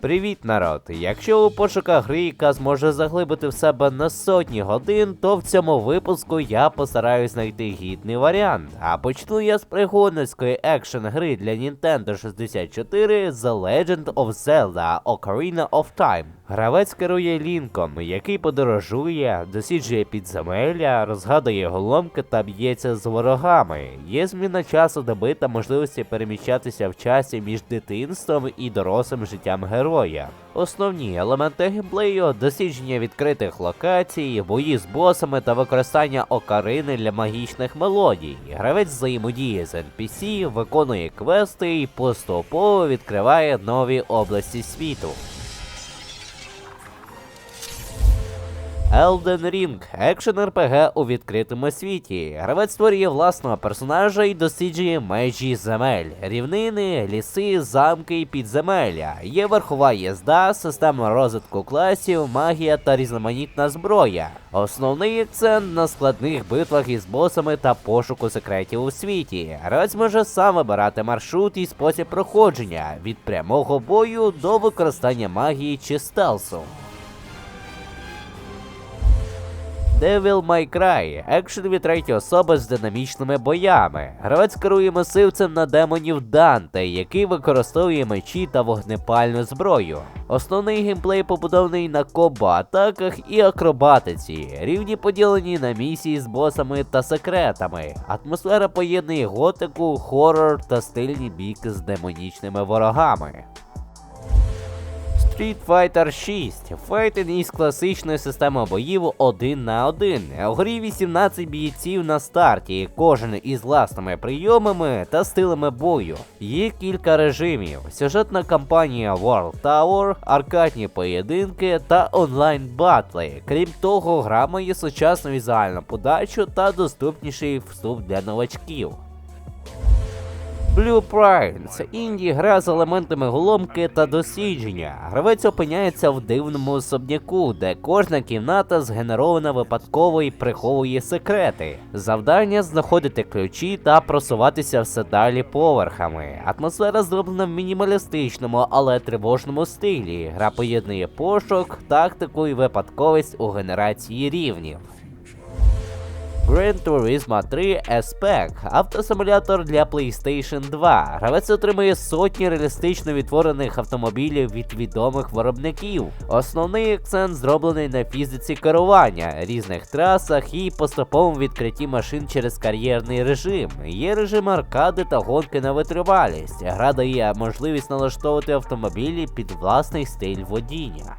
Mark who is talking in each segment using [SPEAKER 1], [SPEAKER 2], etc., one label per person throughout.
[SPEAKER 1] Привіт, народ! Якщо у пошуках гри, яка зможе заглибити в себе на сотні годин, то в цьому випуску я постараюсь знайти гідний варіант. А почну я з пригодницької екшен гри для Nintendo 64 The Legend of Zelda Ocarina of Time. Гравець керує Лінком, який подорожує, досліджує підземелля, розгадує голомки та б'ється з ворогами. Є зміна часу доби та можливості переміщатися в часі між дитинством і дорослим життям героя. Основні елементи геймплею – дослідження відкритих локацій, бої з босами та використання окарини для магічних мелодій. Гравець взаємодіє з NPC, виконує квести і поступово відкриває нові області світу. Elden Ring – екшен РПГ у відкритому світі. Гравець створює власного персонажа і досліджує межі земель, рівнини, ліси, замки і підземелля. Є верхова їзда, система розвитку класів, магія та різноманітна зброя. Основний акцент на складних битвах із босами та пошуку секретів у світі. Гравець може сам вибирати маршрут і спосіб проходження від прямого бою до використання магії чи стелсу. Devil May Cry – екшен від третьої особи з динамічними боями. Гравець керує масивцем на демонів Данте, який використовує мечі та вогнепальну зброю. Основний геймплей побудований на комбо-атаках і акробатиці, рівні поділені на місії з босами та секретами. Атмосфера поєднує готику, хорор та стильні бійки з демонічними ворогами. Street Fighter 6 файтинг із класичною системою боїв 1 на 1. У грі 18 бійців на старті, кожен із власними прийомами та стилями бою. Є кілька режимів: сюжетна кампанія World Tower, аркадні поєдинки та онлайн батли. Крім того, гра має сучасну візуальну подачу та доступніший вступ для новачків. Blue Prime – це інді гра з елементами голомки та дослідження. Гравець опиняється в дивному особняку, де кожна кімната згенерована випадково і приховує секрети. Завдання знаходити ключі та просуватися все далі поверхами. Атмосфера зроблена в мінімалістичному, але тривожному стилі. Гра поєднує пошук, тактику і випадковість у генерації рівнів. Gran Turismo 3 S-Pack – автосимулятор для PlayStation 2. Гравець отримує сотні реалістично відтворених автомобілів від відомих виробників. Основний акцент зроблений на фізиці керування, різних трасах і поступовому відкритті машин через кар'єрний режим. Є режим аркади та гонки на витривалість. Гра дає можливість налаштовувати автомобілі під власний стиль водіння.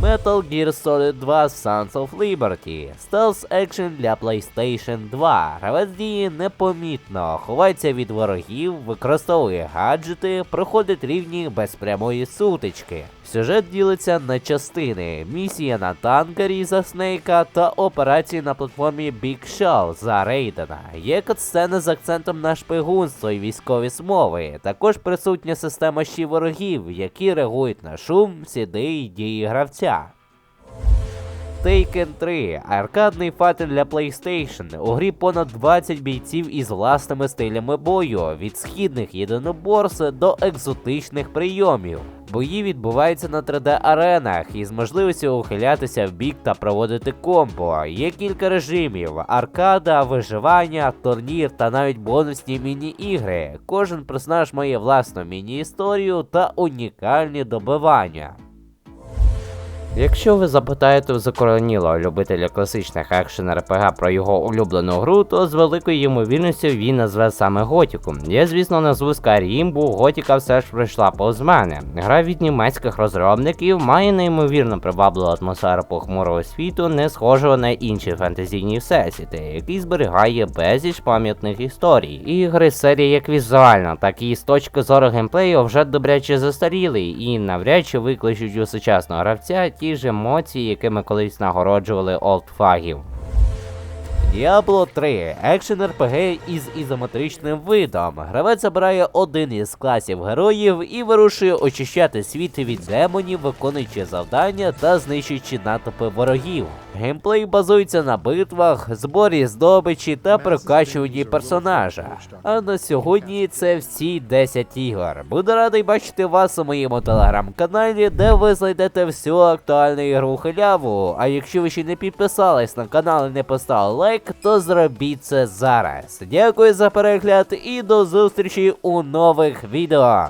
[SPEAKER 1] Metal Gear Solid 2 Sons of Liberty Stealth Action для PlayStation 2. Гравець діє непомітно, ховається від ворогів, використовує гаджети, проходить рівні без прямої сутички. Сюжет ділиться на частини: місія на танкері за Снейка та операції на платформі Big Shell за Рейдена. Є катсцени з акцентом на шпигунство і військові смови. Також присутня система щі ворогів, які реагують на шум, сіди і дії гравця. Taken 3 аркадний файтер для PlayStation. У грі понад 20 бійців із власними стилями бою, від східних єдиноборств до екзотичних прийомів. Бої відбуваються на 3D-аренах із можливістю ухилятися в бік та проводити комбо. Є кілька режимів: аркада, виживання, турнір та навіть бонусні міні-ігри. Кожен персонаж має власну міні-історію та унікальні добивання. Якщо ви запитаєте у закоронілого любителя класичних екшен РПГ про його улюблену гру, то з великою ймовірністю він назве саме Готіку. Я, звісно, назву Skyrim, бо Готіка все ж пройшла повз мене. Гра від німецьких розробників має неймовірно привабливу атмосферу похмурого світу, не схожого на інші фентезійні всесвіти, який зберігає безліч пам'ятних історій. Ігри серії як візуально, так і з точки зору геймплею вже добряче застаріли і навряд чи викличуть у сучасного гравця ті ж емоції, якими колись нагороджували олдфагів. Diablo 3 екшен РПГ із ізометричним видом. Гравець обирає один із класів героїв і вирушує очищати світ від демонів, виконуючи завдання та знищуючи натовпи ворогів. Геймплей базується на битвах, зборі здобичі та прокачуванні персонажа. А на сьогодні це всі 10 ігор. Буду радий бачити вас у моєму телеграм-каналі, де ви знайдете всю актуальну ігру халяву. А якщо ви ще не підписались на канал і не поставили лайк, то зробіть це зараз. Дякую за перегляд і до зустрічі у нових відео.